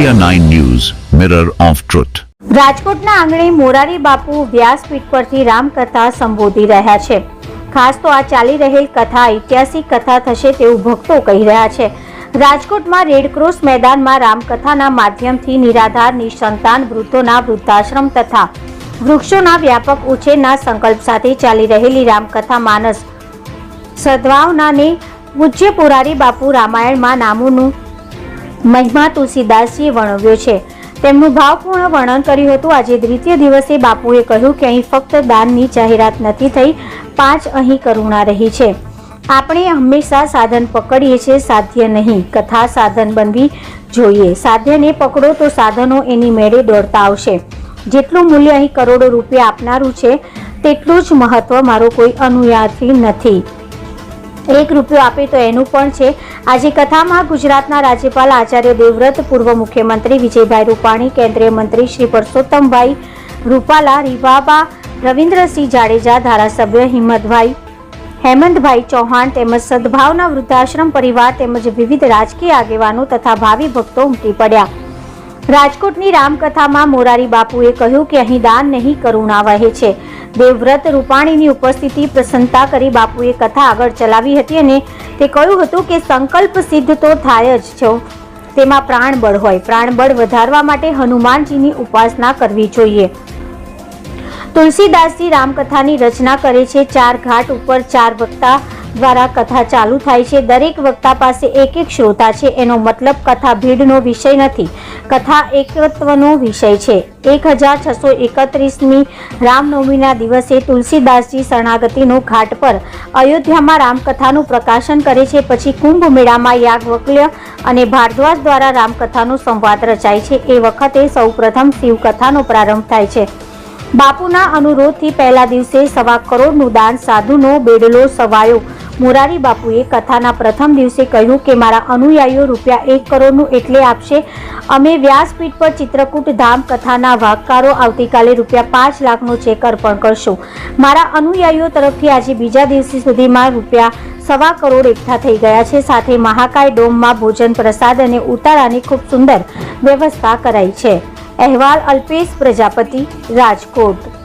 India 9 News, Mirror of Truth. રાજકોટના આંગણે મોરારી બાપુ વ્યાસપીઠ પરથી રામકથા સંબોધી રહ્યા છે ખાસ તો આ ચાલી રહેલ કથા ઐતિહાસિક કથા થશે તેવું ભક્તો કહી રહ્યા છે રાજકોટમાં રેડક્રોસ મેદાનમાં રામકથાના માધ્યમથી નિરાધાર નિસંતાન વૃદ્ધોના વૃદ્ધાશ્રમ તથા વૃક્ષોના વ્યાપક ઉછેરના સંકલ્પ સાથે ચાલી રહેલી રામકથા માનસ સદભાવનાને પૂજ્ય પુરારી બાપુ રામાયણમાં નામોનું મહિમા તુલસીદાસજીએ વર્ણવ્યો છે. તેમનું ભાવપૂર્ણ વર્ણન કર્યું હતું આજે દ્વિતીય દિવસે બાપુએ કહ્યું કે અહીં ફક્ત દાનની જાહેરાત નથી થઈ, પાંચ અહીં કરુણા રહી છે. આપણે હંમેશા સાધન પકડીએ છીએ, સાધ્ય નહીં. કથા સાધન બનવી જોઈએ. સાધ્યને પકડો તો સાધનો એની મેળે દોડતા આવશે. જેટલું મૂલ્ય અહીં કરોડો રૂપિયા આપનારું છે, તેટલું જ મહત્વ મારો કોઈ અનુયાથી નથી. એક રૂપિયો આપે તો એનું પણ છે. આજે કથામાં ગુજરાતના રાજ્યપાલ આચાર્ય દેવવ્રત, પૂર્વ મુખ્યમંત્રી વિજયભાઈ રૂપાણી, કેન્દ્રીય મંત્રી શ્રી પરસોત્તમભાઈ રૂપાલા, રીવાબા રવિન્દ્રસિંહ જાડેજા, ધારાસભ્ય હિંમતભાઈ હેમંતભાઈ ચૌહાણ તેમજ સદભાવના વૃદ્ધાશ્રમ પરિવાર તેમજ વિવિધ રાજકીય આગેવાનો તથા ભાવિ ભક્તો ઉમટી પડ્યા. રાજકોટની રામકથામાં મોરારી બાપુએ કહ્યું કે અહીં દાન નહીં કરુણા વહે છે. દેવવ્રત રૂપાણીની ઉપસ્થિતિ પ્રસન્નતા કરી બાપુએ કથા આગળ ચલાવી હતી અને તે કહ્યું હતું કે સંકલ્પ સિદ્ધ તો થાય જ છો. તેમાં પ્રાણબળ હોય. પ્રાણબળ વધારવા માટે હનુમાનજીની ઉપાસના કરવી જોઈએ. તુલસીદાસજી રામકથાની રચના કરે છે. ચાર ઘાટ ઉપર ચાર વક્તા દ્વારા કથા ચાલુ થાય છે. દરેક વક્તા પાસે એક એક શ્રોતા છે. એનો મતલબ કથા ભીડનો વિષય નથી. કથા એકત્વનો વિષય છે. એક હજાર છસો એકત્રીસમી રામનવમીના દિવસે તુલસીદાસજી શરણાગતિનો ઘાટ પર અયોધ્યામાં રામકથાનું પ્રકાશન કરે છે. પછી કુંભ મેળામાં યાજ્ઞવલ્ક્ય અને ભારદ્વાજ દ્વારા રામકથાનો સંવાદ રચાય છે. એ વખતે સૌપ્રથમ શિવકથાનો પ્રારંભ થાય છે. બાપુના અનુરોધથી પહેલા દિવસે સવા કરોડનું દાન સાધુનો બેડલો સવાયો મોરારી બાપુએ કથાના પ્રથમ દિવસે કહ્યું કે, મારા અનુયાયીઓ રૂપિયા એક કરોડનું એટલે આપશે. અમે વ્યાસપીઠ પર ચિત્રકૂટ ધામ કથાના વાહકારો આવતીકાલે રૂપિયા પાંચ લાખનો ચેક અર્પણ કરશું. મારા અનુયાયીઓ તરફથી આજે બીજા દિવસ સુધીમાં રૂપિયા સવા કરોડ એકઠા થઈ ગયા છે. સાથે મહાકાય ડોમમાં ભોજન પ્રસાદ અને ઉતારાની ખૂબ સુંદર વ્યવસ્થા કરાઈ છે. અહેવાલ અલ્પેશ પ્રજાપતિ, રાજકોટ.